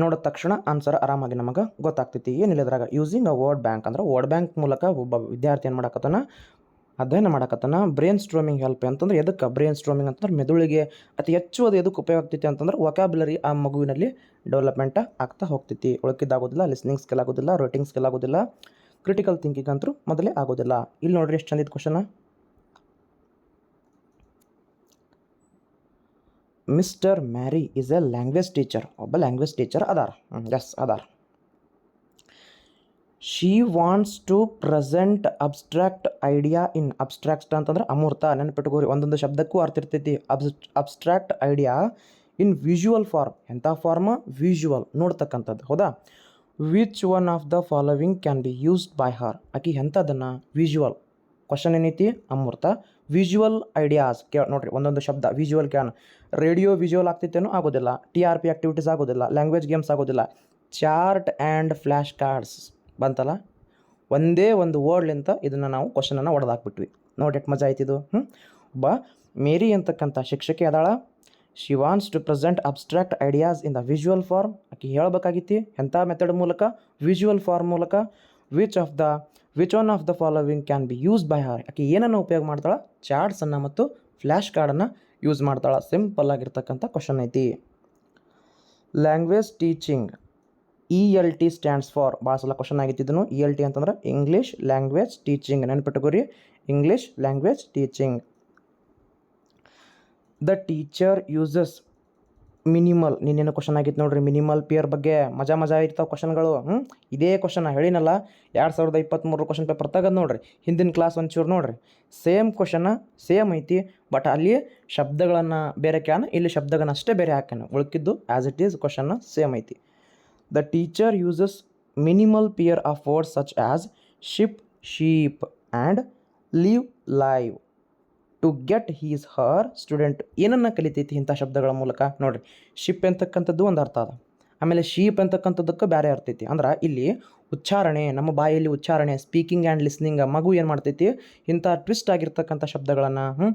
ನೋಡಿದ ತಕ್ಷಣ ಆನ್ಸರ್ ಆರಾಮಾಗಿ ನಮಗೆ ಗೊತ್ತಾಗ್ತೈತಿ. ಏನಿಲ್ಲ ಇದ್ರಾಗ ಯೂಸಿಂಗ್ ಅ ವರ್ಡ್ ಬ್ಯಾಂಕ್ ಅಂದ್ರೆ ವರ್ಡ್ ಬ್ಯಾಂಕ್ ಮೂಲಕ ಒಬ್ಬ ವಿದ್ಯಾರ್ಥಿ ಏನು ಮಾಡಕತ್ತಾನ? ಅಧ್ಯಯನ ಮಾಡಕತ್ತಾನ. ಬ್ರೈನ್ ಸ್ಟ್ರೋಮಿಂಗ್ ಹೆಲ್ಪ್ ಅಂತಂದ್ರೆ ಎದಕ್ಕೆ ಬ್ರೈನ್ ಸ್ಟ್ರೋಮಿಂಗ್ ಅಂತಂದ್ರೆ ಮೆದುಳಿಗೆ ಅತಿ ಹೆಚ್ಚು ಅದು ಎದಕ್ಕೆ ಉಪಯೋಗ ಆಗ್ತೈತಿ ಅಂತಂದ್ರೆ ವೊಕ್ಯಾಬುಲರಿ ಆ ಮಗುವಿನಲ್ಲಿ ಡೆವಲಪ್ಮೆಂಟ್ ಆಗ್ತಾ ಹೋಗ್ತೈತಿ. ಒಳಕಿದ್ದಾಗೋದಿಲ್ಲ ಲಿಸ್ನಿಂಗ್ ಸ್ಕಿಲ್ ಆಗೋದಿಲ್ಲ ರೈಟಿಂಗ್ ಸ್ಕಿಲ್ ಆಗೋದಿಲ್ಲ ಕ್ರಿಟಿಕಲ್ ಥಿಂಕಿಂಗ್ ಅಂತೂ ಮೊದಲೇ ಆಗೋದಿಲ್ಲ. ಇಲ್ಲಿ ನೋಡ್ರಿ ಎಷ್ಟು ಚಂದಿದ್ದು ಕ್ವಶನ mister Mary is a language teacher ಒಬ್ಬ ಲ್ಯಾಂಗ್ವೇಜ್ ಟೀಚರ್ ಅದಾರ. ಎಸ್ ಅದಾರ. She wants to present abstract idea in abstract ಅಂತಂದ್ರೆ ಅಮೂರ್ತ ನೆನಪಿಟ್ಕೋರಿ ಒಂದೊಂದು ಶಬ್ದಕ್ಕೂ ಅರ್ಥ ಇರ್ತೈತಿ. Abs abstract idea in visual form ಎಂಥ ಫಾರ್ಮ್ ವಿಜುವಲ್ ನೋಡ್ತಕ್ಕಂಥದ್ದು. ಹೌದಾ? Which one of the following can be used by her ಆಕೆ ಎಂಥದನ್ನು? ವಿಜುವಲ್ ಕ್ವಶನ್ ಏನೈತಿ? ಅಮೂರ್ತ. ವಿಜುವಲ್ ಐಡಿಯಾಸ್ ಕೇ ನೋಡ್ರಿ, ಒಂದೊಂದು ಶಬ್ದ. ವಿಜುವಲ್ ಕ್ಯಾನ್ ರೇಡಿಯೋ ವಿಜುವಲ್ ಆಗ್ತಿತ್ತೇನೋ, ಆಗೋದಿಲ್ಲ. ಟಿ ಆರ್ ಪಿ ಆಕ್ಟಿವಿಟೀಸ್ ಆಗೋದಿಲ್ಲ. ಲ್ಯಾಂಗ್ವೇಜ್ ಗೇಮ್ಸ್ ಆಗೋದಿಲ್ಲ. ಚಾರ್ಟ್ ಆ್ಯಂಡ್ ಫ್ಲ್ಯಾಶ್ ಕಾರ್ಡ್ಸ್ ಬಂತಲ್ಲ? ಒಂದೇ ಒಂದು ವರ್ಡ್ಲಿಂತ ಇದನ್ನು ನಾವು ಕ್ವಶನನ್ನು ಹೊಡೆದಾಕ್ಬಿಟ್ವಿ ನೋಡಿ ಎಟ್ ಮಜಾ ಆಯ್ತಿದು. ಹ್ಞೂ ಒಬ್ಬ ಮೇರಿ ಅಂತಕ್ಕಂಥ ಶಿಕ್ಷಕಿ ಅದಾಳ. She wants to present abstract ideas in the visual form ಆಕೆ ಹೇಳಬೇಕಾಗಿತ್ತು ಎಂಥ ಮೆಥಡ್ ಮೂಲಕ? ವಿಜುವಲ್ ಫಾರ್ಮ್ ಮೂಲಕ. Which of the which one of the following can be use by her ಆಕೆ ಏನನ್ನು ಉಪಯೋಗ ಮಾಡ್ತಾಳೆ? ಚಾರ್ಟ್ಸನ್ನು ಮತ್ತು ಫ್ಲ್ಯಾಶ್ ಕಾರ್ಡನ್ನು ಯೂಸ್ ಮಾಡ್ತಾಳೆ. ಸಿಂಪಲ್ ಆಗಿರ್ತಕ್ಕಂಥ ಕ್ವಶನ್ ಐತಿ. Language teaching E L T stands for ಭಾಳ ಸಲ ಕ್ವಶನ್ ಆಗಿತ್ತಿದ್ದನು. ಇ ಎಲ್ ಟಿ ಅಂತಂದ್ರೆ English language teaching ನೆನ್ಪಿಟ್ಟುಕೋರಿ English language teaching the teacher uses minimal, ನಿನ್ನೇನು question ಆಗಿತ್ತು ನೋಡ್ರಿ, ಮಿನಿಮಲ್ ಪಿಯರ್ ಬಗ್ಗೆ ಮಜಾ ಮಜಾ ಇರ್ತಾವೆ ಕ್ವಶನ್ಗಳು ಇದೇ ಕ್ವಶನ್ ಹೇಳಿನಲ್ಲ, ಎರಡು ಸಾವಿರದ ಇಪ್ಪತ್ತ್ಮೂರು ಕ್ವಶನ್ ಪೇಪರ್ ತೆಗೆದು ನೋಡ್ರಿ, ಹಿಂದಿನ ಕ್ಲಾಸ್ ಒಂಚೂರು ನೋಡ್ರಿ. ಸೇಮ್ ಕ್ವಶನ ಸೇಮ್ ಐತಿ ಬಟ್ ಅಲ್ಲಿ ಶಬ್ದಗಳನ್ನು ಬೇರೆ ಕ್ಯಾನ, ಇಲ್ಲಿ ಶಬ್ದಗಳನ್ನ ಅಷ್ಟೇ ಬೇರೆ ಹಾಕ್ಯಾನ, ಉಳ್ಕಿದ್ದು ಆ್ಯಸ್ ಇಟ್ ಈಸ್ ಕ್ವಶನ್ನ ಸೇಮ್ ಐತಿ. The teacher uses minimal pair of words such as ship sheep and leave live to get his her student ಏನನ್ನು ಕಲಿತೈತಿ ಇಂಥ ಶಬ್ದಗಳ ಮೂಲಕ? ನೋಡಿರಿ ಶಿಪ್ ಅಂತಕ್ಕಂಥದ್ದು ಒಂದು ಅರ್ಥ ಅದ. ಆಮೇಲೆ ಶೀಪ್ ಅಂತಕ್ಕಂಥದ್ದಕ್ಕೆ ಬೇರೆ ಅರ್ಥ ಐತಿ. ಅಂದ್ರೆ ಇಲ್ಲಿ ಉಚ್ಚಾರಣೆ, ನಮ್ಮ ಬಾಯಲ್ಲಿ ಉಚ್ಚಾರಣೆ ಸ್ಪೀಕಿಂಗ್ ಆ್ಯಂಡ್ ಲಿಸ್ನಿಂಗ್ ಮಗು ಏನು ಮಾಡ್ತೈತಿ? ಇಂಥ ಟ್ವಿಸ್ಟ್ ಆಗಿರ್ತಕ್ಕಂಥ ಶಬ್ದಗಳನ್ನು ಹ್ಞೂ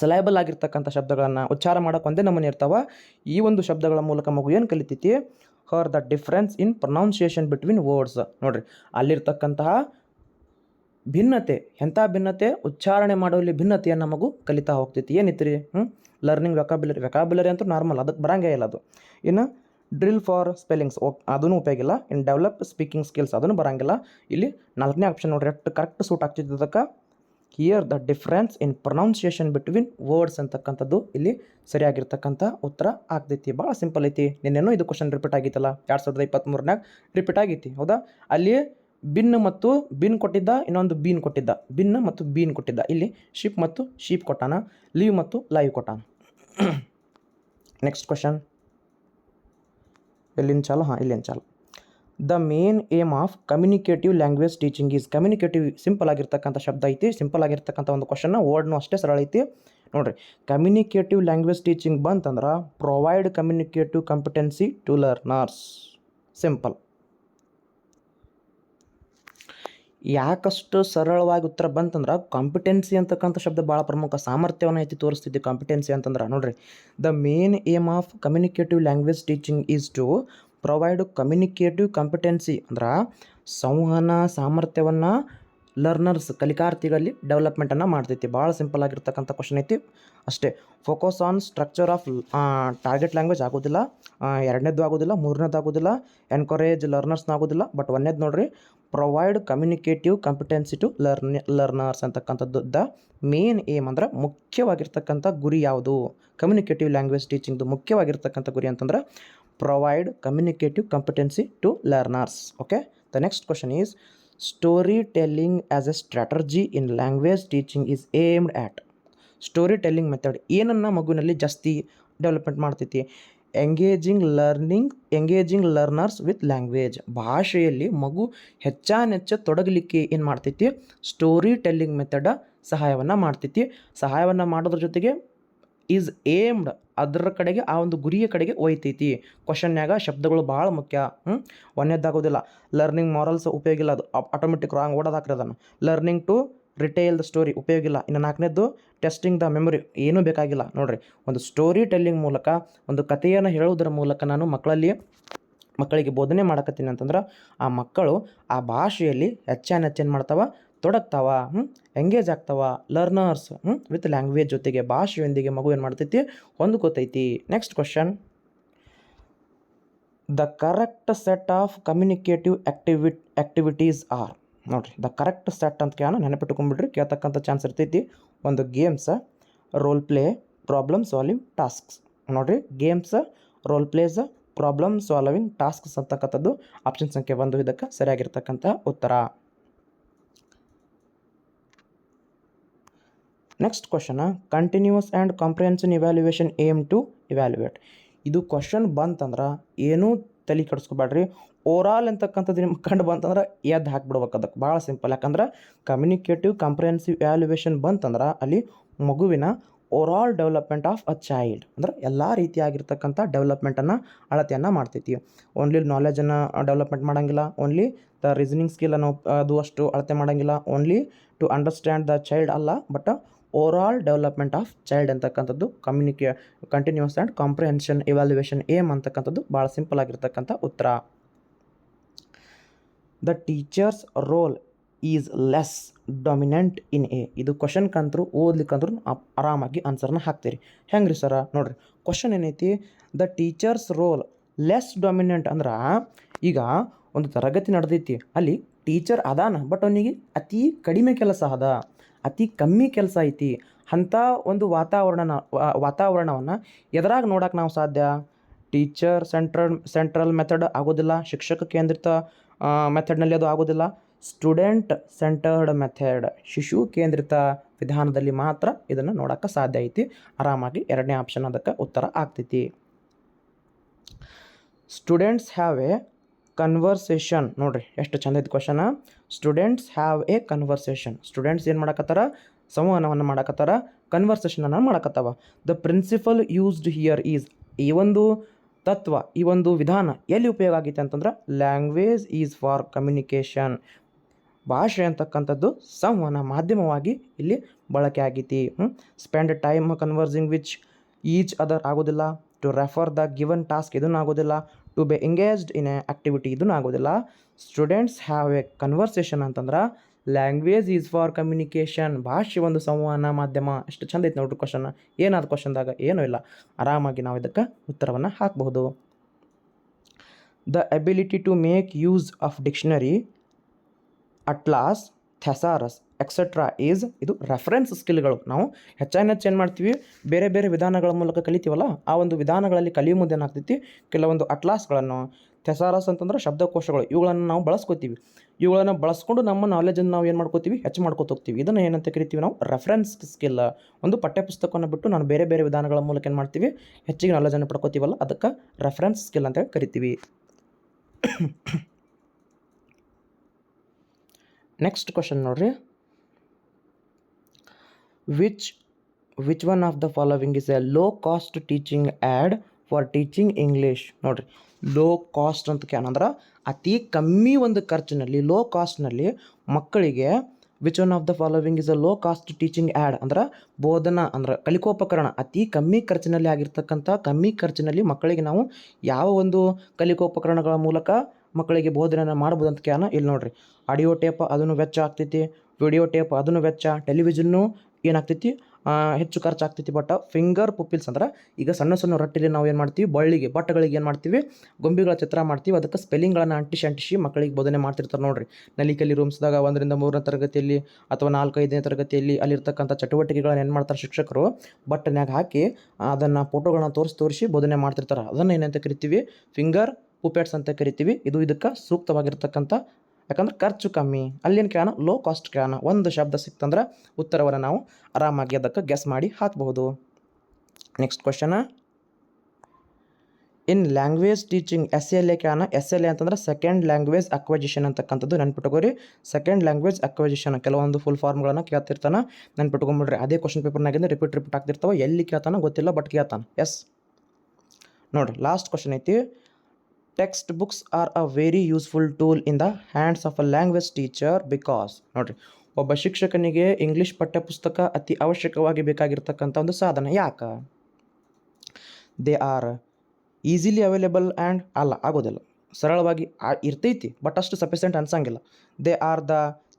ಸಲೈಬಲ್ ಆಗಿರ್ತಕ್ಕಂಥ ಶಬ್ದಗಳನ್ನು ಉಚ್ಚಾರ ಮಾಡೋಕೆ ಒಂದೇ ನಮೂನೆ ಇರ್ತಾವೆ. ಈ ಒಂದು ಶಬ್ದಗಳ ಮೂಲಕ ಮಗು ಏನು ಕಲಿತೈತಿ? Hear the difference in pronunciation between words ನೋಡ್ರಿ, ಅಲ್ಲಿರ್ತಕ್ಕಂತಹ ಭಿನ್ನತೆ, ಎಂಥ ಭಿನ್ನತೆ? ಉಚ್ಚಾರಣೆ ಮಾಡುವಲ್ಲಿ ಭಿನ್ನತೆಯನ್ನು ಮಗು ಕಲಿತಾ ಹೋಗ್ತೈತಿ. ಏನಿತ್ತು ಹ್ಞೂ ಲರ್ನಿಂಗ್ ವೆಕಾಬ್ಯುಲರಿ ವೆಕಾಬ್ಯುಲರಿ ಅಂತೂ ನಾರ್ಮಲ್ ಅದಕ್ಕೆ ಬರಂಗೇ ಇಲ್ಲ ಅದು. ಇನ್ನು ಡ್ರಿಲ್ ಫಾರ್ ಸ್ಪೆಲ್ಲಿಂಗ್ಸ್ ಓಕ್ ಅದೂ ಉಪಯೋಗಿಲ್ಲ ಇನ್ ಡೆವಲಪ್ ಸ್ಪೀಕಿಂಗ್ ಸ್ಕಿಲ್ಸ್ ಅದನ್ನು ಬರಂಗಿಲ್ಲ. ಇಲ್ಲಿ ನಾಲ್ಕನೇ ಆಪ್ಷನ್ ನೋಡ್ರಿ, ಎಷ್ಟು correct suit ಆಗ್ತಿದ್ದದಕ್ಕೆ hear the difference in pronunciation between words ಅಂತಕ್ಕಂಥದ್ದು ಇಲ್ಲಿ ಸರಿಯಾಗಿರ್ತಕ್ಕಂಥ ಉತ್ತರ ಆಗ್ತೈತಿ. ಭಾಳ ಸಿಂಪಲ್ ಐತಿ. ನಿನ್ನೇನೋ ಇದು ಕ್ವಶನ್ ರಿಪೀಟ್ ಆಗಿತ್ತಲ್ಲ? ಎರಡು ಸಾವಿರದ ಇಪ್ಪತ್ತ್ಮೂರನಾಗ ರಿಪೀಟ್ ಆಗೈತಿ, ಹೌದಾ? ಅಲ್ಲಿ ಬಿನ್ ಮತ್ತು ಬಿನ್ ಕೊಟ್ಟಿದ್ದ, ಇನ್ನೊಂದು ಬೀನ್ ಕೊಟ್ಟಿದ್ದ. ಬಿನ್ ಮತ್ತು ಬೀನ್ ಕೊಟ್ಟಿದ್ದ. ಇಲ್ಲಿ ಶಿಪ್ ಮತ್ತು ಶೀಪ್ ಕೊಟ್ಟಾನ, ಲೀವ್ ಮತ್ತು ಲೈವ್ ಕೊಟ್ಟಾನ. ನೆಕ್ಸ್ಟ್ ಕ್ವಶನ್ ಇಲ್ಲಿನ ಚಾಲು ಹಾಂ ಇಲ್ಲಿಂದ ಚಾಲು the main aim of communicative language teaching is communicative simple ಆಗಿರ್ತಕ್ಕಂಥ ಶಬ್ದ ಐತಿ ಸಿಂಪಲ್ ಆಗಿರ್ತಕ್ಕಂಥ ಒಂದು ಕ್ವಶನ್ನ ವರ್ಡ್ನು ಅಷ್ಟೇ ಸರಳ ಐತಿ. ನೋಡ್ರಿ ಕಮ್ಯುನಿಕೇಟಿವ್ ಲ್ಯಾಂಗ್ವೇಜ್ ಟೀಚಿಂಗ್ ಬಂತಂದ್ರೆ provide communicative competency to learners simple ಯಾಕಷ್ಟು ಸರಳವಾಗಿ ಉತ್ತರ ಬಂತಂದ್ರೆ ಕಾಂಪಿಟೆನ್ಸಿ ಅಂತಕ್ಕಂಥ ಶಬ್ದ ಭಾಳ ಪ್ರಮುಖ ಸಾಮರ್ಥ್ಯವನ್ನು ಐತಿ ತೋರಿಸ್ತಿದ್ದೆ ಕಾಂಪಿಟೆನ್ಸಿ ಅಂತಂದ್ರೆ. ನೋಡ್ರಿ the main aim of communicative language teaching is to provide communicative competency ಅಂದ್ರೆ ಸಂವಹನ ಸಾಮರ್ಥ್ಯವನ್ನು ಲರ್ನರ್ಸ್ ಕಲಿಕಾರ್ಥಿಗಳಲ್ಲಿ ಡೆವಲಪ್ಮೆಂಟನ್ನು ಮಾಡ್ತೈತಿ. ಭಾಳ ಸಿಂಪಲ್ ಆಗಿರ್ತಕ್ಕಂಥ ಕ್ವಶನ್ ಐತಿ. ಅಷ್ಟೇ focus on structure of target language ಆಗೋದಿಲ್ಲ. ಎರಡನೇದು ಆಗೋದಿಲ್ಲ ಮೂರನೇದು ಆಗೋದಿಲ್ಲ ಎನ್ಕರೇಜ್ ಲರ್ನರ್ಸ್ನ ಆಗೋದಿಲ್ಲ. ಬಟ್ ಒಂದೇದು ನೋಡ್ರಿ provide communicative competency to learn learners ಅಂತಕ್ಕಂಥದ್ದು ದ ಮೇನ್ ಏಮ್ ಅಂದ್ರೆ ಮುಖ್ಯವಾಗಿರ್ತಕ್ಕಂಥ ಗುರಿ ಯಾವುದು? ಕಮ್ಯುನಿಕೇಟಿವ್ ಲ್ಯಾಂಗ್ವೇಜ್ ಟೀಚಿಂಗ್ದು ಮುಖ್ಯವಾಗಿರ್ತಕ್ಕಂಥ ಗುರಿ ಅಂತಂದ್ರೆ provide communicative competency to learners okay the next question is storytelling as a strategy in language teaching is aimed at storytelling method ಏನನ್ನು ಮಗುವಿನಲ್ಲಿ ಜಾಸ್ತಿ ಡೆವಲಪ್ಮೆಂಟ್ ಮಾಡ್ತೈತಿ? Engaging learning engaging learners with language ಭಾಷೆಯಲ್ಲಿ ಮಗು ಹೆಚ್ಚಾನೆಚ್ಚ ತೊಡಗಲಿಕ್ಕೆ ಏನು ಮಾಡ್ತೈತಿ? ಸ್ಟೋರಿ ಟೆಲ್ಲಿಂಗ್ ಮೆಥಡ ಸಹಾಯವನ್ನು ಮಾಡ್ತೈತಿ. ಸಹಾಯವನ್ನು ಮಾಡೋದ್ರ ಜೊತೆಗೆ ಈಸ್ ಏಮ್ಡ್ ಅದರ ಕಡೆಗೆ ಆ ಒಂದು ಗುರಿಯ ಕಡೆಗೆ ಒಯ್ತೈತಿ. ಕ್ವಶನ್ಯಾಗ ಶಬ್ದಗಳು ಭಾಳ ಮುಖ್ಯ. ಹ್ಞೂ ಒಂದೇದಾಗೋದಿಲ್ಲ ಲರ್ನಿಂಗ್ ಮಾರಲ್ಸ್ ಉಪಯೋಗ ಇಲ್ಲ ಅದು. ಆಟೋಮೆಟಿಕ್ ರಾಂಗ್ ಓಡೋದು ಹಾಕ್ರಿ ಅದನ್ನು. Learning to retell the story ಉಪಯೋಗ ಇಲ್ಲ ಇನ್ನು ನಾಲ್ಕನೇದ್ದು ಟೆಸ್ಟಿಂಗ್ ದ ಮೆಮೊರಿ ಏನೂ ಬೇಕಾಗಿಲ್ಲ. ನೋಡಿರಿ, ಒಂದು ಸ್ಟೋರಿ ಟೆಲ್ಲಿಂಗ್ ಮೂಲಕ, ಒಂದು ಕಥೆಯನ್ನು ಹೇಳುವುದರ ಮೂಲಕ ನಾನು ಮಕ್ಕಳಲ್ಲಿ, ಮಕ್ಕಳಿಗೆ ಬೋಧನೆ ಮಾಡಕತ್ತೀನಿ ಅಂತಂದ್ರೆ, ಆ ಮಕ್ಕಳು ಆ ಭಾಷೆಯಲ್ಲಿ ಹೆಚ್ಚಾನ್ ಹೆಚ್ಚೇನು ಮಾಡ್ತಾವ, ತೊಡಗ್ತಾವ ಎಂಗೇಜ್ ಆಗ್ತಾವ ಲರ್ನರ್ಸ್ ವಿತ್ ಲ್ಯಾಂಗ್ವೇಜ್ ಜೊತೆಗೆ ಭಾಷೆಯೊಂದಿಗೆ ಮಗು ಏನು ಮಾಡ್ತೈತಿ, ಹೊಂದ್ಕೋತೈತಿ. Next question the correct set of communicative ಆಕ್ಟಿವಿ activities are ನೋಡಿರಿ, ದ ಕರೆಕ್ಟ್ ಸೆಟ್ ಅಂತ ಕೇಳೋಣ ನೆನಪಿಟ್ಕೊಂಡ್ಬಿಡ್ರಿ ಕೇಳ್ತಕ್ಕಂಥ ಚಾನ್ಸ್ ಇರ್ತೈತಿ. ಒಂದು games role play problem solving tasks ನೋಡಿರಿ games role plays problem solving tasks ಅಂತಕ್ಕಂಥದ್ದು ಆಪ್ಷನ್ ಸಂಖ್ಯೆ ಒಂದು, ಇದಕ್ಕೆ ಸರಿಯಾಗಿರ್ತಕ್ಕಂಥ ಉತ್ತರ. Next ಕ್ವಶನ continuous and comprehensive evaluation aim to evaluate ಇದು ಕ್ವಶನ್ ಬಂತಂದ್ರೆ ಏನೂ ತಲೆ ಕೆಡಿಸ್ಕೊಬೇಡ್ರಿ. ಓವರಾಲ್ ಅಂತಕ್ಕಂಥದ್ದು ನಿಮ್ಗೆ ಕಂಡು ಬಂತಂದ್ರೆ ಎದ್ದು ಹಾಕ್ಬಿಡ್ಬೇಕು ಅದಕ್ಕೆ ಭಾಳ ಸಿಂಪಲ್ ಯಾಕಂದ್ರೆ ಕಮ್ಯುನಿಕೇಟಿವ್ ಕಾಂಪ್ರಿಹೆನ್ಸಿವ್ ವ್ಯಾಲ್ಯೂಯೇಷನ್ ಬಂತಂದ್ರೆ ಅಲ್ಲಿ ಮಗುವಿನ overall development of a child ಅಂದ್ರೆ ಎಲ್ಲ ರೀತಿಯಾಗಿರ್ತಕ್ಕಂಥ ಡೆವಲಪ್ಮೆಂಟನ್ನು ಅಳತೆಯನ್ನು ಮಾಡ್ತೈತಿ. ಓನ್ಲಿ ನಾಲೆಜನ್ನು ಡೆವಲಪ್ಮೆಂಟ್ ಮಾಡೋಂಗಿಲ್ಲ. ಓನ್ಲಿ ದ ರೀಸನಿಂಗ್ ಸ್ಕಿಲನ್ನು ಅದು ಅಷ್ಟು ಅಳತೆ ಮಾಡೋಂಗಿಲ್ಲ. Only to understand the child ಅಲ್ಲ but overall development of child ಅಂತಕ್ಕಂಥದ್ದು ಕಮ್ಯುನಿಕೇ continuous and comprehensive evaluation aim ಅಂತಕ್ಕಂಥದ್ದು ಭಾಳ ಸಿಂಪಲ್ ಆಗಿರ್ತಕ್ಕಂಥ ಉತ್ತರ. The teacher's role is less dominant in a ಇದು ಕ್ವಶನ್ ಕಂತರು ಓದ್ಲಿಕ್ಕಂದ್ರೂ ಆರಾಮಾಗಿ ಆನ್ಸರ್ನ ಹಾಕ್ತೀರಿ. ಹೆಂಗೆ ರೀ ಸರ ನೋಡ್ರಿ ಕ್ವಶನ್ ಏನೈತಿ? The teacher's role less dominant ಅಂದ್ರೆ, ಈಗ ಒಂದು ತರಗತಿ ನಡೆದೈತಿ. ಅಲ್ಲಿ ಟೀಚರ್ ಅದಾನ ಬಟ್ ಅವನಿಗೆ ಅತಿ ಕಡಿಮೆ ಕೆಲಸ ಅದ, ಅತಿ ಕಮ್ಮಿ ಕೆಲಸ ಐತಿ. ಅಂಥ ಒಂದು ವಾತಾವರಣ ವಾತಾವರಣವನ್ನು ಎದ್ರಾಗ ನೋಡೋಕೆ ನಾವು ಸಾಧ್ಯ? ಟೀಚರ್ ಸೆಂಟ್ರಲ್ ಸೆಂಟ್ರಲ್ ಮೆಥಡ್ ಆಗೋದಿಲ್ಲ, ಶಿಕ್ಷಕ ಕೇಂದ್ರಿತ ಮೆಥಡ್ನಲ್ಲಿ ಅದು ಆಗೋದಿಲ್ಲ. ಸ್ಟೂಡೆಂಟ್ ಸೆಂಟರ್ಡ್ ಮೆಥಡ್ ಶಿಶು ಕೇಂದ್ರಿತ ವಿಧಾನದಲ್ಲಿ ಮಾತ್ರ ಇದನ್ನು ನೋಡೋಕ್ಕೆ ಸಾಧ್ಯ ಐತಿ. ಆರಾಮಾಗಿ ಎರಡನೇ ಆಪ್ಷನ್ ಅದಕ್ಕೆ ಉತ್ತರ ಆಗ್ತೈತಿ. ಸ್ಟೂಡೆಂಟ್ಸ್ ಹ್ಯಾವ್ ಎ ಕನ್ವರ್ಸೇಷನ್ ನೋಡ್ರಿ, ಎಷ್ಟು ಚಂದ ಐತಿ ಕ್ವಶನ students have a conversation students ಏನು ಮಾಡಕತ್ತಾರ? ಸಂವಹನವನ್ನು ಮಾಡಕತ್ತಾರ. ಕನ್ವರ್ಸೇಷನನ್ನು ಮಾಡಕತ್ತಾವ. The principle used here is ಈ ಒಂದು ತತ್ವ ಈ ಒಂದು ವಿಧಾನ ಎಲ್ಲಿ ಉಪಯೋಗ ಆಗೈತೆ ಅಂತಂದ್ರೆ ಲ್ಯಾಂಗ್ವೇಜ್ ಈಸ್ ಫಾರ್ ಕಮ್ಯುನಿಕೇಷನ್ ಭಾಷೆ ಅಂತಕ್ಕಂಥದ್ದು ಸಂವಹನ ಮಾಧ್ಯಮವಾಗಿ ಇಲ್ಲಿ ಬಳಕೆ ಆಗೈತಿ. Spend time conversing which each other ಆಗೋದಿಲ್ಲ. To refer the given task ಇದನ್ನು ಆಗೋದಿಲ್ಲ. To be engaged in a activity ಇದನ್ನು ಆಗೋದಿಲ್ಲ. ಸ್ಟೂಡೆಂಟ್ಸ್ ಹ್ಯಾವ್ ಎ ಕನ್ವರ್ಸೇಷನ್ ಅಂತಂದ್ರೆ ಲ್ಯಾಂಗ್ವೇಜ್ ಈಸ್ ಫಾರ್ ಕಮ್ಯುನಿಕೇಷನ್ ಭಾಷೆ ಒಂದು ಸಂವಹನ ಮಾಧ್ಯಮ. ಎಷ್ಟು ಚಂದ ಐತೆ ನೋಡ್ರಿ ಕ್ವಶನ್ ಏನಾದ ಕ್ವಶನ್ದಾಗ ಏನೂ ಇಲ್ಲ. ಆರಾಮಾಗಿ ನಾವು ಇದಕ್ಕೆ ಉತ್ತರವನ್ನು ಹಾಕಬಹುದು. The ability to make use of dictionary atlas thesaurus etcetera is ಇದು ರೆಫರೆನ್ಸ್ ಸ್ಕಿಲ್ಗಳು ನಾವು ಹೆಚ್ಚಾಗಿ ಹೆಚ್ಚು ಏನು ಮಾಡ್ತೀವಿ? ಬೇರೆ ಬೇರೆ ವಿಧಾನಗಳ ಮೂಲಕ ಕಲಿತೀವಲ್ಲ, ಆ ಒಂದು ವಿಧಾನಗಳಲ್ಲಿ ಕಲಿಯೋ ಮುಂದೆ ಏನಾಗ್ತೈತಿ ಕೆಲವೊಂದು ಅಟ್ಲಾಸ್ಗಳನ್ನು ಥೆಸಾರಸ್ ಅಂತಂದ್ರೆ ಶಬ್ದಕೋಶಗಳು. ಇವುಗಳನ್ನು ನಾವು ಬಳಸ್ಕೋತೀವಿ. ಇವುಗಳನ್ನು ಬಳಸ್ಕೊಂಡು ನಮ್ಮ ನಾಲೆಜನ್ನು ನಾವು ಏನು ಮಾಡ್ಕೋತೀವಿ? ಹೆಚ್ಚು ಮಾಡ್ಕೋತ ಹೋಗ್ತೀವಿ. ಇದನ್ನು ಏನಂತ ಕರಿತೀವಿ ನಾವು? ರೆಫರೆನ್ಸ್ ಸ್ಕಿಲ್ ಒಂದು ಪಠ್ಯಪುಸ್ತಕವನ್ನು ಬಿಟ್ಟು ನಾನು ಬೇರೆ ಬೇರೆ ವಿಧಾನಗಳ ಮೂಲಕ ಏನು ಮಾಡ್ತೀವಿ? ಹೆಚ್ಚಿಗೆ ನಾಲೆಜನ್ನು ಪಡ್ಕೋತೀವಲ್ಲ, ಅದಕ್ಕೆ ರೆಫರೆನ್ಸ್ ಸ್ಕಿಲ್ ಅಂತ ಕರಿತೀವಿ. ನೆಕ್ಸ್ಟ್ ಕ್ವಶನ್ ನೋಡ್ರಿ. Which which one of the following is a low cost teaching aid for teaching English ನೋಡ್ರಿ. ಲೋ ಕಾಸ್ಟ್ ಅಂತ ಕ್ಯಾನ್ ಅಂದ್ರೆ ಅತಿ ಕಮ್ಮಿ ಒಂದು ಖರ್ಚಿನಲ್ಲಿ ಲೋ ಕಾಸ್ಟ್ನಲ್ಲಿ ಮಕ್ಕಳಿಗೆ which one of the following is a low cost teaching aid ಅಂದ್ರೆ ಬೋಧನಾ, ಅಂದ್ರೆ ಕಲಿಕೋಪಕರಣ. ಅತಿ ಕಮ್ಮಿ ಖರ್ಚಿನಲ್ಲಿ ಆಗಿರ್ತಕ್ಕಂಥ ಕಮ್ಮಿ ಖರ್ಚಿನಲ್ಲಿ ಮಕ್ಕಳಿಗೆ ನಾವು ಯಾವ ಒಂದು ಕಲಿಕೋಪಕರಣಗಳ ಮೂಲಕ ಮಕ್ಕಳಿಗೆ ಬೋಧನೆಯನ್ನು ಮಾಡ್ಬೋದು ಅಂತ ಕ್ಯಾನ ಇಲ್ಲಿ ನೋಡ್ರಿ ಆಡಿಯೋ ಟೇಪ್ ಅದನ್ನು ವೆಚ್ಚ ಆಗ್ತೈತಿ ವಿಡಿಯೋ ಟೇಪ್ ಅದನ್ನು ವೆಚ್ಚ ಟೆಲಿವಿಷನ್ನು ಏನಾಗ್ತೈತಿ? ಹೆಚ್ಚು ಖರ್ಚಾಗ್ತೈತಿ ಬಟ್ ಫಿಂಗರ್ ಪುಪ್ಪಿಲ್ಸ್ ಅಂದ್ರೆ ಈಗ ಸಣ್ಣ ಸಣ್ಣ ರೊಟ್ಟಿಲಿ ನಾವು ಏನು ಮಾಡ್ತೀವಿ? ಬಳ್ಳಿಗೆ, ಬಟ್ಟಗಳಿಗೆ ಏನು ಮಾಡ್ತೀವಿ? ಗೊಂಬೆಗಳ ಚಿತ್ರ ಮಾಡ್ತೀವಿ. ಅದಕ್ಕೆ ಸ್ಪೆಲ್ಲಿಂಗ್ಗಳನ್ನು ಅಂಟಿಸಿ ಅಂಟಿಸಿ ಮಕ್ಕಳಿಗೆ ಬೋಧನೆ ಮಾಡ್ತಿರ್ತಾರೆ ನೋಡ್ರಿ. ನಲಿಕಲಿ ರೂಮ್ಸ್ದಾಗ ಒಂದರಿಂದ ಮೂರನೇ ತರಗತಿಯಲ್ಲಿ ಅಥವಾ ನಾಲ್ಕು ಐದನೇ ತರಗತಿಯಲ್ಲಿ ಅಲ್ಲಿರ್ತಕ್ಕಂಥ ಚಟುವಟಿಕೆಗಳನ್ನ ಏನು ಮಾಡ್ತಾರೆ ಶಿಕ್ಷಕರು? ಬಟ್ಟನ್ಯಾಗ ಹಾಕಿ ಅದನ್ನು ಫೋಟೋಗಳನ್ನ ತೋರಿಸಿ ತೋರಿಸಿ ಬೋಧನೆ ಮಾಡ್ತಿರ್ತಾರೆ. ಅದನ್ನು ಏನಂತ ಕರಿತೀವಿ? ಫಿಂಗರ್ ಪುಪೆಟ್ಸ್ ಅಂತ ಕರಿತೀವಿ. ಇದು ಇದಕ್ಕೆ ಸೂಕ್ತವಾಗಿರ್ತಕ್ಕಂಥ ಯಾಕಂದ್ರೆ ಖರ್ಚು ಕಮ್ಮಿ, ಅಲ್ಲಿನ ಕೇಳೋಣ ಲೋ ಕಾಸ್ಟ್ ಕ್ಯಾನ ಒಂದು ಶಬ್ದ ಸಿಕ್ತಂದ್ರೆ ಉತ್ತರವನ್ನು ನಾವು ಆರಾಮಾಗಿ ಅದಕ್ಕೆ ಗೆಸ್ ಮಾಡಿ ಹಾಕಬಹುದು. Next question in language teaching S L A can S L A ಅಂತಂದ್ರೆ ಸೆಕೆಂಡ್ ಲ್ಯಾಂಗ್ವೇಜ್ ಅಕ್ವಜಿಷನ್ ಅಂತಕ್ಕಂಥದ್ದು ನೆನ್ಪಿಟ್ಕೋರಿ ಸೆಕೆಂಡ್ ಲ್ಯಾಂಗ್ವೇಜ್ ಅಕ್ವಜಿಷನ್ ಕೆಲವೊಂದು ಫುಲ್ ಫಾರ್ಮ್ಗಳನ್ನು ಕೇಳ್ತಿರ್ತಾನೆ, ನೆನ್ಪಿಟ್ಕೊಂಬಿಡ್ರಿ. ಅದೇ ಕ್ವಶನ್ ಪೇಪರ್ನಾಗಿಂದ ರಿಪೀಟ್ ರಿಪೀಟ್ ಆಗ್ತಿರ್ತಾವೆ, ಎಲ್ಲಿ ಕೇಳ್ತಾನೆ ಗೊತ್ತಿಲ್ಲ ಬಟ್ ಕೇಳ್ತಾನೆ. ಎಸ್ ನೋಡ್ರಿ ಲಾಸ್ಟ್ ಕ್ವಶನ್ ಐತಿ. Text books are a very useful tool in the hands of a language teacher because ನೋಡ್ರಿ, ಒಬ್ಬ ಶಿಕ್ಷಕನಿಗೆ ಇಂಗ್ಲೀಷ್ ಪಠ್ಯಪುಸ್ತಕ ಅತಿ ಅವಶ್ಯಕವಾಗಿ ಬೇಕಾಗಿರ್ತಕ್ಕಂಥ ಒಂದು ಸಾಧನ ಯಾಕೆ? They are easily available and ಅಲ್ಲ, ಆಗೋದಿಲ್ಲ. ಸರಳವಾಗಿ ಇರ್ತೈತಿ ಬಟ್ ಅಷ್ಟು sufficient ಅನ್ಸಂಗಿಲ್ಲ. They are the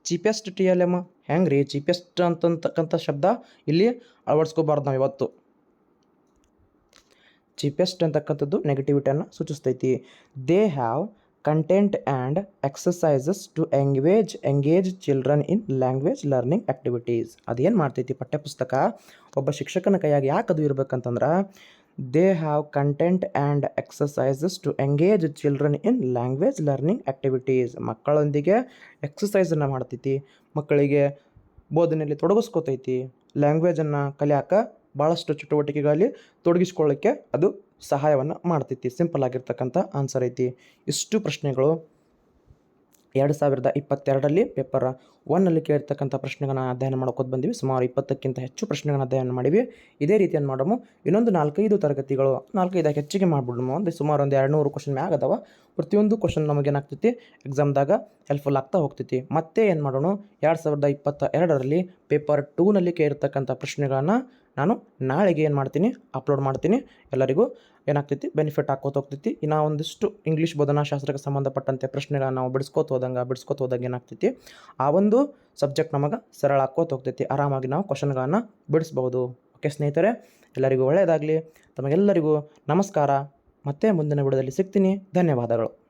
cheapest T L M ಹೆಂಗೆ ರೀ ಚೀಪೆಸ್ಟ್ ಅಂತಕ್ಕಂಥ ಶಬ್ದ ಇಲ್ಲಿ ಅಳವಡಿಸ್ಕೋಬಾರ್ದು ನಾವು ಇವತ್ತು ಚೀಪೆಸ್ಟ್ ಅಂತಕ್ಕಂಥದ್ದು ನೆಗೆಟಿವಿಟಿಯನ್ನು ಸೂಚಿಸ್ತೈತಿ. They have content and exercises to engage engage children in language learning activities ಅದೇನು ಮಾಡ್ತೈತಿ ಪಠ್ಯಪುಸ್ತಕ? ಒಬ್ಬ ಶಿಕ್ಷಕನ ಕೈಯಾಗ ಯಾಕೆ ಅದು ಇರಬೇಕಂತಂದ್ರೆ they have content and exercises to engage children in language learning activities ಮಕ್ಕಳೊಂದಿಗೆ ಎಕ್ಸಸೈಸನ್ನು ಮಾಡ್ತೈತಿ. ಮಕ್ಕಳಿಗೆ ಬೋಧನೆಯಲ್ಲಿ ತೊಡಗಿಸ್ಕೊತೈತಿ. ಲ್ಯಾಂಗ್ವೇಜನ್ನು ಕಲಿಯಾಕ ಭಾಳಷ್ಟು ಚಟುವಟಿಕೆಗಳಲ್ಲಿ ತೊಡಗಿಸ್ಕೊಳ್ಳೋಕ್ಕೆ ಅದು ಸಹಾಯವನ್ನು ಮಾಡ್ತೈತಿ. ಸಿಂಪಲ್ ಆಗಿರ್ತಕ್ಕಂಥ ಆನ್ಸರ್ ಐತಿ. ಇಷ್ಟು ಪ್ರಶ್ನೆಗಳು. ಎರಡು ಸಾವಿರದ ಇಪ್ಪತ್ತೆರಡರಲ್ಲಿ ಪೇಪರ್ ಒನ್ನಲ್ಲಿ ಕೇಳಿರ್ತಕ್ಕಂಥ ಪ್ರಶ್ನೆಗಳನ್ನ ಅಧ್ಯಯನ ಮಾಡ್ಕೋತ ಬಂದಿವಿ. ಸುಮಾರು ಇಪ್ಪತ್ತಕ್ಕಿಂತ ಹೆಚ್ಚು ಪ್ರಶ್ನೆಗಳನ್ನ ಅಧ್ಯಯನ ಮಾಡಿವಿ. ಇದೇ ರೀತಿಯನ್ನು ಮಾಡೋಮು. ಇನ್ನೊಂದು ನಾಲ್ಕೈದು ತರಗತಿಗಳು, ನಾಲ್ಕೈದು ಹೆಚ್ಚಿಗೆ ಮಾಡಿಬಿಡೋಣ ಅಂದರೆ ಸುಮಾರು ಒಂದು ಎರಡು ನೂರು ಕ್ವಶನ್ ಮ್ಯಾಗ ಅದಾವ. ಪ್ರತಿಯೊಂದು ಕ್ವಶನ್ ನಮಗೆ ಏನಾಗ್ತೈತಿ? ಎಕ್ಸಾಮ್ದಾಗ ಹೆಲ್ಪ್ಫುಲ್ ಆಗ್ತಾ ಹೋಗ್ತೈತಿ. ಮತ್ತೆ ಏನು ಮಾಡೋಣ? ಎರಡು ಸಾವಿರದ ಇಪ್ಪತ್ತ ಎರಡರಲ್ಲಿ ಪೇಪರ್ ಟೂನಲ್ಲಿ ಕೇಳಿರ್ತಕ್ಕಂಥ ಪ್ರಶ್ನೆಗಳನ್ನು ನಾನು ನಾಳೆಗೆ ಏನು ಮಾಡ್ತೀನಿ ಅಪ್ಲೋಡ್ ಮಾಡ್ತೀನಿ. ಎಲ್ಲರಿಗೂ ಏನಾಗ್ತೈತಿ ಬೆನಿಫಿಟ್ ಹಾಕೋತ ಹೋಗ್ತೈತಿ. ಇನ್ನು ಒಂದಿಷ್ಟು ಇಂಗ್ಲೀಷ್ ಬೋಧನಾಶಾಸ್ತ್ರಕ್ಕೆ ಸಂಬಂಧಪಟ್ಟಂತೆ ಪ್ರಶ್ನೆಗಳನ್ನ ನಾವು ಬಿಡಿಸ್ಕೋತ ಹೋದಂಗೆ ಬಿಡಿಸ್ಕೋತ ಹೋದಂಗೆ ಏನಾಗ್ತೈತಿ, ಆ ಒಂದು ಸಬ್ಜೆಕ್ಟ್ ನಮಗೆ ಸರಳ ಹಾಕೋತ ಹೋಗ್ತೈತಿ. ಆರಾಮಾಗಿ ನಾವು ಕ್ವಶನ್ಗಳನ್ನು ಬಿಡಿಸ್ಬೋದು. ಓಕೆ ಸ್ನೇಹಿತರೆ, ಎಲ್ಲರಿಗೂ ಒಳ್ಳೆಯದಾಗಲಿ. ತಮಗೆಲ್ಲರಿಗೂ ನಮಸ್ಕಾರ. ಮತ್ತೆ ಮುಂದಿನ ವಿಡಿಯೋದಲ್ಲಿ ಸಿಗ್ತೀನಿ. ಧನ್ಯವಾದಗಳು.